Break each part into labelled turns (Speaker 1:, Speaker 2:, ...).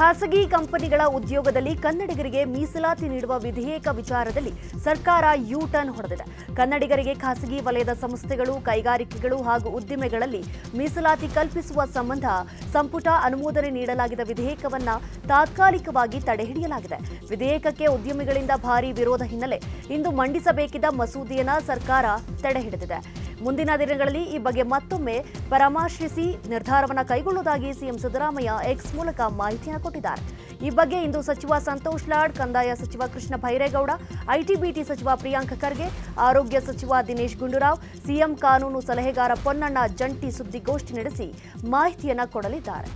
Speaker 1: ಖಾಸಗಿ ಕಂಪನಿಗಳ ಉದ್ಯೋಗದಲ್ಲಿ ಕನ್ನಡಿಗರಿಗೆ ಮೀಸಲಾತಿ ನೀಡುವ ವಿಧೇಯಕ ವಿಚಾರದಲ್ಲಿ ಸರ್ಕಾರ ಯು ಟರ್ನ್ ಹೊಡೆದಿದೆ. ಕನ್ನಡಿಗರಿಗೆ ಖಾಸಗಿ ವಲಯದ ಸಂಸ್ಥೆಗಳು, ಕೈಗಾರಿಕೆಗಳು ಹಾಗೂ ಉದ್ದಿಮೆಗಳಲ್ಲಿ ಮೀಸಲಾತಿ ಕಲ್ಪಿಸುವ ಸಂಬಂಧ ಸಂಪುಟ ಅನುಮೋದನೆ ನೀಡಲಾಗಿದ್ದ ವಿಧೇಯಕವನ್ನ ತಾತ್ಕಾಲಿಕವಾಗಿ ತಡೆಹಿಡಿಯಲಾಗಿದೆ ವಿಧೇಯಕಕ್ಕೆ ಉದ್ಯಮಿಗಳಿಂದ ಭಾರೀ ವಿರೋಧ ಹಿನ್ನೆಲೆ ಇಂದು ಮಂಡಿಸಬೇಕಿದ್ದ ಮಸೂದೆಯನ್ನ ಸರ್ಕಾರ ತಡೆಹಿಡಿದಿದೆ ಮುಂದಿನ ದಿನಗಳಲ್ಲಿ ಈ ಬಗ್ಗೆ ಮತ್ತೊಮ್ಮೆ ಪರಾಮರ್ಶಿಸಿ ನಿರ್ಧಾರವನ್ನು ಕೈಗೊಳ್ಳುವುದಾಗಿ ಸಿಎಂ ಸಿದ್ದರಾಮಯ್ಯ ಎಕ್ಸ್ ಮೂಲಕ ಮಾಹಿತಿಯನ್ನು ಕೊಟ್ಟಿದ್ದಾರೆ. ಈ ಬಗ್ಗೆ ಇಂದು ಸಚಿವ ಸಂತೋಷ್ ಲಾಡ್, ಕಂದಾಯ ಸಚಿವ ಕೃಷ್ಣ ಭೈರೇಗೌಡ ಐಟಿಬಿಟಿ ಸಚಿವ ಪ್ರಿಯಾಂಕ್ ಖರ್ಗೆ, ಆರೋಗ್ಯ ಸಚಿವ ದಿನೇಶ್ ಗುಂಡೂರಾವ್, ಸಿಎಂ ಕಾನೂನು ಸಲಹೆಗಾರ ಪೊನ್ನಣ್ಣ ಜಂಟಿ ಸುದ್ದಿಗೋಷ್ಠಿ ನಡೆಸಿ ಮಾಹಿತಿಯನ್ನು ಕೊಡಲಿದ್ದಾರೆ.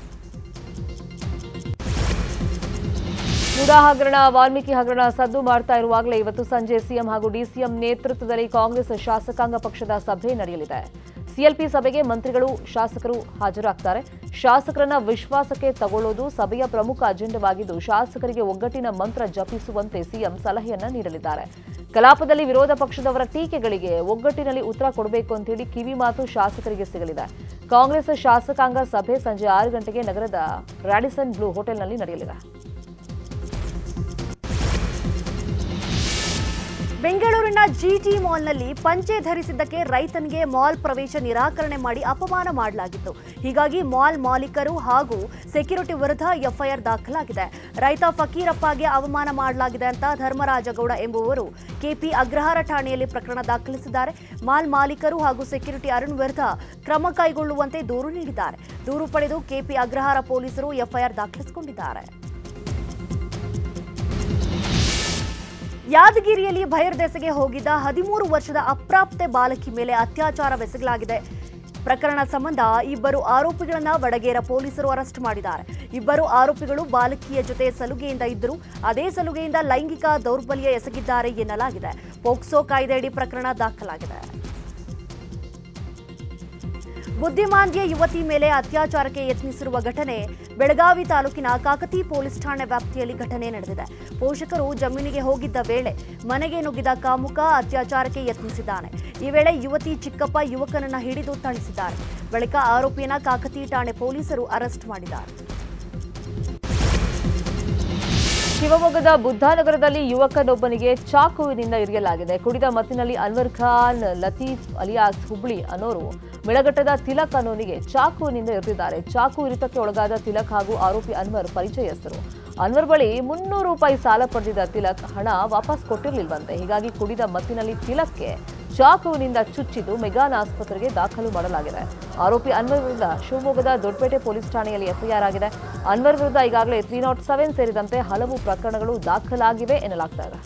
Speaker 2: ಮುಡಾ ಹಗರಣ, ವಾಲ್ಮೀಕಿ ಹಗರಣ ಸದ್ದು ಮಾಡ್ತಾ ಇರುವಾಗಲೇ ಇವತ್ತು ಸಂಜೆ ಸಿಎಂ ಹಾಗೂ ಡಿಸಿಎಂ ನೇತೃತ್ವದಲ್ಲಿ ಕಾಂಗ್ರೆಸ್ ಶಾಸಕಾಂಗ ಪಕ್ಷದ ಸಭೆ ನಡೆಯಲಿದೆ. ಸಿಎಲ್ಪಿ ಸಭೆಗೆ ಮಂತ್ರಿಗಳು, ಶಾಸಕರು ಹಾಜರಾಗ್ತಾರೆ. ಶಾಸಕರನ್ನ ವಿಶ್ವಾಸಕ್ಕೆ ತಗೊಳ್ಳೋದು ಸಭೆಯ ಪ್ರಮುಖ ಅಜೆಂಡವಾಗಿದ್ದು ಶಾಸಕರಿಗೆ ಒಗ್ಗಟ್ಟಿನ ಮಂತ್ರ ಜಪಿಸುವಂತೆ ಸಿಎಂ ಸಲಹೆಯನ್ನ ನೀಡಲಿದ್ದಾರೆ. ಕಲಾಪದಲ್ಲಿ ವಿರೋಧ ಪಕ್ಷದವರ ಟೀಕೆಗಳಿಗೆ ಒಗ್ಗಟ್ಟಿನಲ್ಲಿ ಉತ್ತರ ಕೊಡಬೇಕು ಅಂತೇಳಿ ಕಿವಿ ಮಾತು ಶಾಸಕರಿಗೆ ಸಿಗಲಿದೆ. ಕಾಂಗ್ರೆಸ್ ಶಾಸಕಾಂಗ ಸಭೆ ಸಂಜೆ ಆರು ಗಂಟೆಗೆ ನಗರದ ರಾಡಿಸನ್ ಬ್ಲೂ ಹೋಟೆಲ್ನಲ್ಲಿ ನಡೆಯಲಿದೆ.
Speaker 1: ಬೆಂಗಳೂರಿನ ಜಿಟಿ ಮಾಲ್ನಲ್ಲಿ ಪಂಚೆ ಧರಿಸಿದ್ದಕ್ಕೆ ರೈತನಿಗೆ ಮಾಲ್ ಪ್ರವೇಶ ನಿರಾಕರಣೆ ಮಾಡಿ ಅಪಮಾನ ಮಾಡಲಾಗಿತ್ತು. ಹೀಗಾಗಿ ಮಾಲ್ ಮಾಲೀಕರು ಹಾಗೂ ಸೆಕ್ಯೂರಿಟಿ ವಿರುದ್ಧ ಎಫ್ಐಆರ್ ದಾಖಲಾಗಿದೆ. ರೈತ ಫಕೀರಪ್ಪಗೆ ಅವಮಾನ ಮಾಡಲಾಗಿದೆ ಅಂತ ಧರ್ಮರಾಜಗೌಡ ಎಂಬುವರು ಕೆಪಿ ಅಗ್ರಹಾರ ಠಾಣೆಯಲ್ಲಿ ಪ್ರಕರಣ ದಾಖಲಿಸಿದ್ದಾರೆ. ಮಾಲ್ ಮಾಲೀಕರು ಹಾಗೂ ಸೆಕ್ಯೂರಿಟಿ ಅರುಣ್ ವಿರುದ್ಧ ಕ್ರಮ ಕೈಗೊಳ್ಳುವಂತೆ ದೂರು ನೀಡಿದ್ದಾರೆ. ದೂರು ಪಡೆದು ಕೆಪಿ ಅಗ್ರಹಾರ ಪೊಲೀಸರು ಎಫ್ಐಆರ್ ದಾಖಲಿಸಿಕೊಂಡಿದ್ದಾರೆ. ಯಾದಗಿರಿಯಲ್ಲಿ ಬಹಿರ್ದೆಸೆಗೆ ಹೋಗಿದ್ದ ಹದಿಮೂರು ವರ್ಷದ ಅಪ್ರಾಪ್ತೆ ಬಾಲಕಿ ಮೇಲೆ ಅತ್ಯಾಚಾರವೆಸಗಲಾಗಿದೆ ಪ್ರಕರಣ ಸಂಬಂಧ ಇಬ್ಬರು ಆರೋಪಿಗಳನ್ನ ವಡಗೇರ ಪೊಲೀಸರು ಅರೆಸ್ಟ್ ಮಾಡಿದ್ದಾರೆ. ಇಬ್ಬರು ಆರೋಪಿಗಳು ಬಾಲಕಿಯ ಜೊತೆ ಸಲುಗೆಯಿಂದ ಇದ್ದರು. ಅದೇ ಸಲುಗೆಯಿಂದ ಲೈಂಗಿಕ ದೌರ್ಬಲ್ಯ ಎಸಗಿದ್ದಾರೆ ಎನ್ನಲಾಗಿದೆ. ಪೋಕ್ಸೋ ಕಾಯ್ದೆಯಡಿ ಪ್ರಕರಣ ದಾಖಲಾಗಿದೆ. ಬುದ್ಧಿಮಾಂದ್ಯ ಯುವತಿ ಮೇಲೆ ಅತ್ಯಾಚಾರಕ್ಕೆ ಯತ್ನಿಸಿರುವ ಘಟನೆ ಬೆಳಗಾವಿ ತಾಲೂಕಿನ ಕಾಕತಿ ಪೊಲೀಸ್ ಠಾಣೆ ವ್ಯಾಪ್ತಿಯಲ್ಲಿ ಘಟನೆ ನಡೆದಿದೆ. ಪೋಷಕರು ಜಮೀನಿಗೆ ಹೋಗಿದ್ದ ವೇಳೆ ಮನೆಗೆ ನುಗ್ಗಿದ ಕಾಮುಕ ಅತ್ಯಾಚಾರಕ್ಕೆ ಯತ್ನಿಸಿದ್ದಾನೆ. ಈ ವೇಳೆ ಯುವತಿ ಚಿಕ್ಕಪ್ಪ ಯುವಕನನ್ನ ಹಿಡಿದು ಥಳಿಸಿದ್ದಾರೆ. ಬಳಿಕ ಆರೋಪಿಯನ್ನ ಕಾಕತಿ ಠಾಣೆ ಪೊಲೀಸರು ಅರೆಸ್ಟ್ ಮಾಡಿದ್ದಾರೆ.
Speaker 2: ಶಿವಮೊಗ್ಗದ ಬುದ್ಧಾನಗರದಲ್ಲಿ ಯುವಕನೊಬ್ಬನಿಗೆ ಚಾಕುವಿನಿಂದ ಇರಿಯಲಾಗಿದೆ. ಕುಡಿದ ಮತ್ತಿನಲ್ಲಿ ಅನ್ವರ್ ಖಾನ್, ಲತೀಫ್ ಅಲಿಯಾಸ್ ಹುಬ್ಳಿ ಅನ್ನೋರು ಮಿಳಗಟ್ಟದ ತಿಲಕ್ ಅನ್ನೋನಿಗೆ ಚಾಕುವಿನಿಂದ ಇರಿದಿದ್ದಾರೆ ಚಾಕು ಇರಿತಕ್ಕೆ ಒಳಗಾದ ತಿಲಕ್ ಹಾಗೂ ಆರೋಪಿ ಅನ್ವರ್ ಪರಿಚಯಸ್ಥರು ಅನ್ವರ್ ಬಳಿ ಮುನ್ನೂರು ರೂಪಾಯಿ ಸಾಲ ಪಡೆದಿದ್ದ ತಿಲಕ್ ಹಣ ವಾಪಸ್ ಕೊಟ್ಟಿರಲಿಲ್ವಂತೆ. ಹೀಗಾಗಿ ಕುಡಿದ ಮತ್ತಿನಲ್ಲಿ ತಿಲಕ್ಗೆ ಚಾಕುವಿನಿಂದ ಚುಚ್ಚಿದ್ದು ಮೆಗಾನ್ ಆಸ್ಪತ್ರೆಗೆ ದಾಖಲು ಮಾಡಲಾಗಿದೆ. ಆರೋಪಿ ಅನ್ವರ್ ವಿರುದ್ಧ ಶಿವಮೊಗ್ಗದ ದೊಡ್ಡಪೇಟೆ ಪೊಲೀಸ್ ಠಾಣೆಯಲ್ಲಿ ಎಫ್ಐಆರ್ ಆಗಿದೆ. ಅನ್ವರ್ ವಿರುದ್ಧ ಈಗಾಗಲೇ ತ್ರೀ ನಾಟ್ ಸೆವೆನ್ ಸೇರಿದಂತೆ ಹಲವು ಪ್ರಕರಣಗಳು ದಾಖಲಾಗಿವೆ ಎನ್ನಲಾಗ್ತಾ ಇದೆ.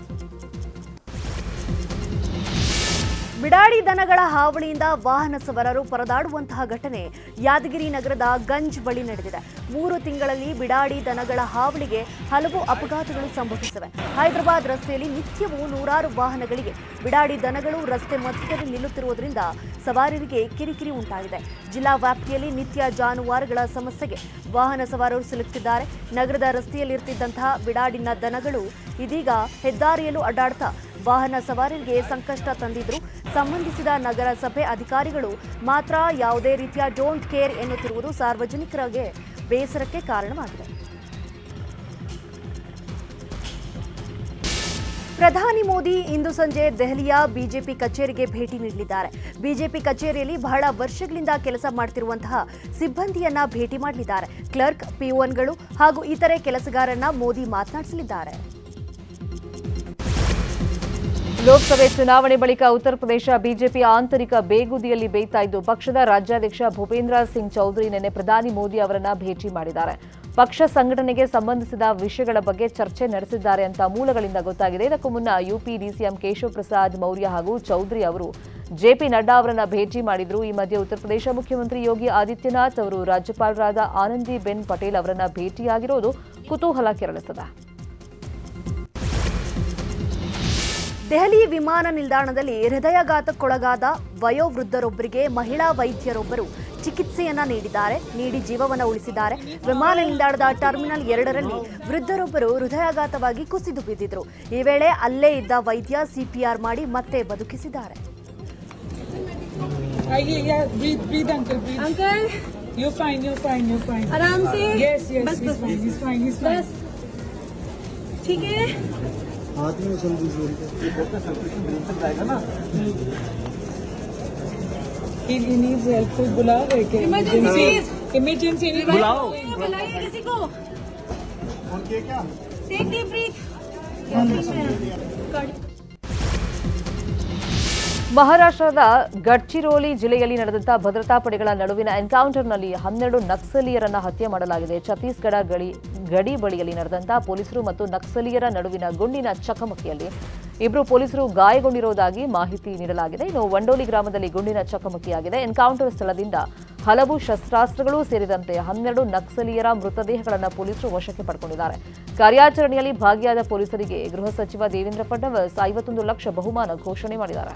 Speaker 1: ಬಿಡಾಡಿ ದನಗಳ ಹಾವಳಿಯಿಂದ ವಾಹನ ಸವಾರರು ಪರದಾಡುವಂತಹ ಘಟನೆ ಯಾದಗಿರಿ ನಗರದ ಗಂಜ್ ಬಳಿ ನಡೆದಿದೆ. ಮೂರು ತಿಂಗಳಲ್ಲಿ ಬಿಡಾಡಿ ದನಗಳ ಹಾವಳಿಗೆ ಹಲವು ಅಪಘಾತಗಳು ಸಂಭವಿಸಿವೆ. ಹೈದರಾಬಾದ್ ರಸ್ತೆಯಲ್ಲಿ ನಿತ್ಯವೂ ನೂರಾರು ವಾಹನಗಳಿಗೆ ಬಿಡಾಡಿ ದನಗಳು ರಸ್ತೆ ಮಧ್ಯದಲ್ಲಿ ನಿಲ್ಲುತ್ತಿರುವುದರಿಂದ ಸವಾರರಿಗೆ ಕಿರಿಕಿರಿ ಉಂಟಾಗಿದೆ. ಜಿಲ್ಲಾ ವ್ಯಾಪ್ತಿಯಲ್ಲಿ ನಿತ್ಯ ಜಾನುವಾರುಗಳ ಸಮಸ್ಯೆಗೆ ವಾಹನ ಸವಾರರು ಸಿಲುಕ್ತಿದ್ದಾರೆ ನಗರದ ರಸ್ತೆಯಲ್ಲಿರ್ತಿದ್ದಂತಹ ಬಿಡಾಡಿನ ದನಗಳು ಇದೀಗ ಹೆದ್ದಾರಿಯಲ್ಲೂ ಅಡ್ಡಾಡ್ತಾ ವಾಹನ ಸವಾರರಿಗೆ ಸಂಕಷ್ಟ ತಂದಿದ್ರು. ಸಂಬಂಧಿಸಿದ ನಗರಸಭೆ ಅಧಿಕಾರಿಗಳು ಮಾತ್ರ ಯಾವುದೇ ರೀತಿಯ ಡೋಂಟ್ ಕೇರ್ ಎನ್ನುತ್ತಿರುವುದು ಸಾರ್ವಜನಿಕರಿಗೆ ಬೇಸರಕ್ಕೆ ಕಾರಣವಾಗಿದೆ. ಪ್ರಧಾನಿ ಮೋದಿ ಇಂದು ಸಂಜೆ ದೆಹಲಿಯ ಬಿಜೆಪಿ ಕಚೇರಿಗೆ ಭೇಟಿ ನೀಡಲಿದ್ದಾರೆ. ಬಿಜೆಪಿ ಕಚೇರಿಯಲ್ಲಿ ಬಹಳ ವರ್ಷಗಳಿಂದ ಕೆಲಸ ಮಾಡ್ತಿರುವಂತಹ ಸಿಬ್ಬಂದಿಯನ್ನ ಭೇಟಿ ಮಾಡಲಿದ್ದಾರೆ. ಕ್ಲರ್ಕ್, ಪಿಒನ್ಗಳು ಹಾಗೂ ಇತರೆ ಕೆಲಸಗಾರರನ್ನ ಮೋದಿ ಮಾತನಾಡಿಸಲಿದ್ದಾರೆ.
Speaker 2: ಲೋಕಸಭೆ ಚುನಾವಣೆ ಬಳಿಕ ಉತ್ತರ ಪ್ರದೇಶ ಬಿಜೆಪಿ ಆಂತರಿಕ ಬೇಗುದಿಯಲ್ಲಿ ಬೇಯ್ತಾ ಇದ್ದು, ಪಕ್ಷದ ರಾಜ್ಯಾಧ್ಯಕ್ಷ ಭೂಪೇಂದ್ರ ಸಿಂಗ್ ಚೌಧರಿ ನಿನ್ನೆ ಪ್ರಧಾನಿ ಮೋದಿ ಅವರನ್ನ ಭೇಟಿ ಮಾಡಿದ್ದಾರೆ. ಪಕ್ಷ ಸಂಘಟನೆಗೆ ಸಂಬಂಧಿಸಿದ ವಿಷಯಗಳ ಬಗ್ಗೆ ಚರ್ಚೆ ನಡೆಸಿದ್ದಾರೆ ಅಂತ ಮೂಲಗಳಿಂದ ಗೊತ್ತಾಗಿದೆ. ಇದಕ್ಕೂ ಮುನ್ನ ಯುಪಿ ಡಿಸಿಎಂ ಕೇಶವ್ ಪ್ರಸಾದ್ ಮೌರ್ಯ ಹಾಗೂ ಚೌಧರಿ ಅವರು ಜೆಪಿ ನಡ್ಡಾ ಅವರನ್ನ ಭೇಟಿ ಮಾಡಿದ್ರು. ಈ ಮಧ್ಯೆ ಉತ್ತರ ಪ್ರದೇಶ ಮುಖ್ಯಮಂತ್ರಿ ಯೋಗಿ ಆದಿತ್ಯನಾಥ್ ಅವರು ರಾಜ್ಯಪಾಲರಾದ ಆನಂದಿ ಬೆನ್ ಪಟೇಲ್ ಅವರನ್ನ ಭೇಟಿಯಾಗಿರೋದು ಕುತೂಹಲ ಕೆರಳಿಸಿದೆ.
Speaker 1: ದೆಹಲಿ ವಿಮಾನ ನಿಲ್ದಾಣದಲ್ಲಿ ಹೃದಯಾಘಾತಕ್ಕೊಳಗಾದ ವಯೋವೃದ್ಧರೊಬ್ಬರಿಗೆ ಮಹಿಳಾ ವೈದ್ಯರೊಬ್ಬರು ಚಿಕಿತ್ಸೆಯನ್ನ ನೀಡಿದ್ದಾರೆ. ನೀಡಿ ಜೀವವನ್ನ ಉಳಿಸಿದ್ದಾರೆ. ವಿಮಾನ ನಿಲ್ದಾಣದ ಟರ್ಮಿನಲ್ ಎರಡರಲ್ಲಿ ವೃದ್ಧರೊಬ್ಬರು ಹೃದಯಾಘಾತವಾಗಿ ಕುಸಿದು ಬಿದ್ದಿದ್ರು. ಈ ವೇಳೆ ಅಲ್ಲೇ ಇದ್ದ ವೈದ್ಯ ಸಿಪಿಆರ್ ಮಾಡಿ ಮತ್ತೆ ಬದುಕಿಸಿದ್ದಾರೆ.
Speaker 3: हाथ में समझिए
Speaker 4: ना he needs help बुला रहे के
Speaker 5: इमरजेंसी
Speaker 4: इमरजेंसी
Speaker 3: बुलाओ
Speaker 5: बुलाइए किसी को।
Speaker 3: और क्या
Speaker 5: टेक डीप ब्रीथ
Speaker 2: ಮಹಾರಾಷ್ಟ್ರದ ಗಡ್ಚಿರೋಲಿ ಜಿಲ್ಲೆಯಲ್ಲಿ ನಡೆದಂತಹ ಭದ್ರತಾ ಪಡೆಗಳ ನಡುವಿನ ಎನ್ಕೌಂಟರ್ನಲ್ಲಿ ಹನ್ನೆರಡು ನಕ್ಸಲೀಯರನ್ನ ಹತ್ಯೆ ಮಾಡಲಾಗಿದೆ. ಛತ್ತೀಸ್ಗಢ ಗಡಿ ಗಡಿ ಬಳಿಯಲ್ಲಿ ನಡೆದಂತಹ ಪೊಲೀಸರು ಮತ್ತು ನಕ್ಸಲೀಯರ ನಡುವಿನ ಗುಂಡಿನ ಚಕಮಕಿಯಲ್ಲಿ ಇಬ್ಬರು ಪೊಲೀಸರು ಗಾಯಗೊಂಡಿರುವುದಾಗಿ ಮಾಹಿತಿ ನೀಡಲಾಗಿದೆ. ಇನ್ನು ವಂಡೋಲಿ ಗ್ರಾಮದಲ್ಲಿ ಗುಂಡಿನ ಚಕಮಕಿಯಾಗಿದೆ. ಎನ್ಕೌಂಟರ್ ಸ್ಥಳದಿಂದ ಹಲವು ಶಸ್ತ್ರಾಸ್ತ್ರಗಳು ಸೇರಿದಂತೆ ಹನ್ನೆರಡು ನಕ್ಸಲೀಯರ ಮೃತದೇಹಗಳನ್ನು ಪೊಲೀಸರು ವಶಕ್ಕೆ ಪಡ್ಕೊಂಡಿದ್ದಾರೆ. ಕಾರ್ಯಾಚರಣೆಯಲ್ಲಿ ಭಾಗಿಯಾದ ಪೊಲೀಸರಿಗೆ ಗೃಹ ಸಚಿವ ದೇವೇಂದ್ರ ಫಡ್ನವೀಸ್ ಐವತ್ತೊಂದು ಲಕ್ಷ ಬಹುಮಾನ ಘೋಷಣೆ ಮಾಡಿದ್ದಾರೆ.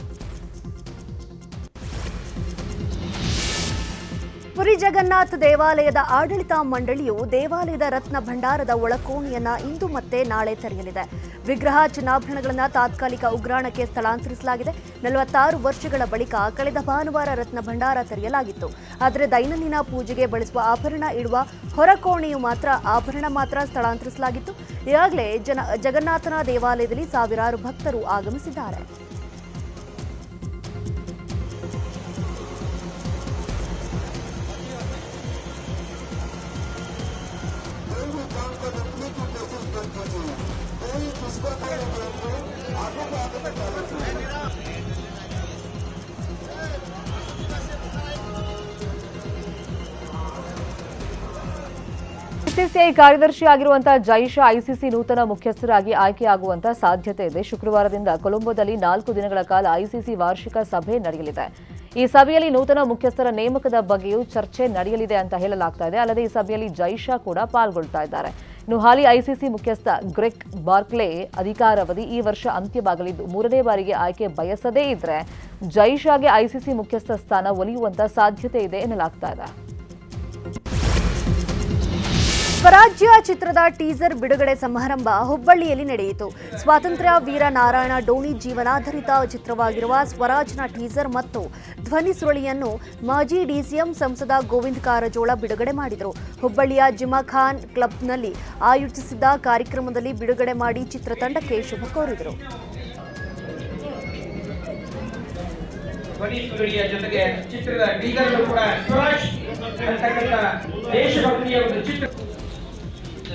Speaker 1: ಪುರಿ ಜಗನ್ನಾಥ ದೇವಾಲಯದ ಆಡಳಿತ ಮಂಡಳಿಯು ದೇವಾಲಯದ ರತ್ನ ಭಂಡಾರದ ಒಳಕೋಣೆಯನ್ನ ಇಂದು ಮತ್ತೆ ನಾಳೆ ತೆರೆಯಲಿದೆ. ವಿಗ್ರಹ ಚಿನ್ನಾಭರಣಗಳನ್ನು ತಾತ್ಕಾಲಿಕ ಉಗ್ರಾಣಕ್ಕೆ ಸ್ಥಳಾಂತರಿಸಲಾಗಿದೆ. ನಲವತ್ತಾರು ವರ್ಷಗಳ ಬಳಿಕ ಕಳೆದ ಭಾನುವಾರ ರತ್ನ ಭಂಡಾರ ತೆರೆಯಲಾಗಿತ್ತು. ಆದರೆ ದೈನಂದಿನ ಪೂಜೆಗೆ ಬಳಸುವ ಆಭರಣ ಇಡುವ ಹೊರಕೋಣೆಯು ಮಾತ್ರ ಆಭರಣ ಮಾತ್ರ ಸ್ಥಳಾಂತರಿಸಲಾಗಿತ್ತು. ಈಗಾಗಲೇ ಜನ ಜಗನ್ನಾಥನ ದೇವಾಲಯದಲ್ಲಿ ಸಾವಿರಾರು ಭಕ್ತರು ಆಗಮಿಸಿದ್ದಾರೆ.
Speaker 2: ಬಿಸಿಸಿಐ ಕಾರ್ಯದರ್ಶಿಯಾಗಿರುವಂತಹ ಜೈಶಾ ಐಸಿಸಿ ನೂತನ ಮುಖ್ಯಸ್ಥರಾಗಿ ಆಯ್ಕೆಯಾಗುವಂತಹ ಸಾಧ್ಯತೆ ಇದೆ. ಶುಕ್ರವಾರದಿಂದ ಕೊಲಂಬೋದಲ್ಲಿ ನಾಲ್ಕು ದಿನಗಳ ಕಾಲ ಐಸಿಸಿ ವಾರ್ಷಿಕ ಸಭೆ ನಡೆಯಲಿದೆ. ಈ ಸಭೆಯಲ್ಲಿ ನೂತನ ಮುಖ್ಯಸ್ಥರ ನೇಮಕದ ಬಗ್ಗೆಯೂ ಚರ್ಚೆ ನಡೆಯಲಿದೆ ಅಂತ ಹೇಳಲಾಗ್ತಾ ಇದೆ. ಅಲ್ಲದೆ ಈ ಸಭೆಯಲ್ಲಿ ಜೈಶಾ ಕೂಡ ಪಾಲ್ಗೊಳ್ತಾ ಇದ್ದಾರೆ. ಇನ್ನು ಹಾಲಿ ಐಸಿಸಿ ಮುಖ್ಯಸ್ಥ ಗ್ರೆಕ್ ಬಾರ್ಕ್ಲೆ ಅಧಿಕಾರಾವಧಿ ಈ ವರ್ಷ ಅಂತ್ಯವಾಗಲಿದ್ದು, ಮೂರನೇ ಬಾರಿಗೆ ಆಯ್ಕೆ ಬಯಸದೇ ಇದ್ರೆ ಜೈಶಾಗೆ ಐಸಿಸಿ ಮುಖ್ಯಸ್ಥ ಸ್ಥಾನ ಒಲಿಯುವಂತಹ ಸಾಧ್ಯತೆ ಇದೆ ಎನ್ನಲಾಗ್ತಾ ಇದೆ.
Speaker 1: ಸ್ವರಾಜ್ಯ ಚಿತ್ರದ ಟೀಸರ್ ಬಿಡುಗಡೆ ಸಮಾರಂಭ ಹುಬ್ಬಳ್ಳಿಯಲ್ಲಿ ನಡೆಯಿತು. ಸ್ವಾತಂತ್ರ್ಯ ವೀರ ನಾರಾಯಣ ಡೋಣಿ ಜೀವನಾಧಾರಿತ ಚಿತ್ರವಾಗಿರುವ ಸ್ವರಾಜ್ನ ಟೀಸರ್ ಮತ್ತು ಧ್ವನಿ ಸುರುಳಿಯನ್ನು ಮಾಜಿ ಡಿಸಿಎಂ ಸಂಸದ ಗೋವಿಂದ ಕಾರಜೋಳ ಬಿಡುಗಡೆ ಮಾಡಿದರು. ಹುಬ್ಬಳ್ಳಿಯ ಜಿಮಾಖಾನ್ ಕ್ಲಬ್ನಲ್ಲಿ ಆಯೋಜಿಸಿದ್ದ ಕಾರ್ಯಕ್ರಮದಲ್ಲಿ ಬಿಡುಗಡೆ ಮಾಡಿ ಚಿತ್ರತಂಡಕ್ಕೆ ಶುಭ ಕೋರಿದರು.
Speaker 6: ಚಿತ್ರದ ಕೂಡ ಸ್ವರಾಜ್ ಅಂತಕ್ಕಂಥ ದೇಶಭಕ್ತಿಯ ಒಂದು ಚಿತ್ರ.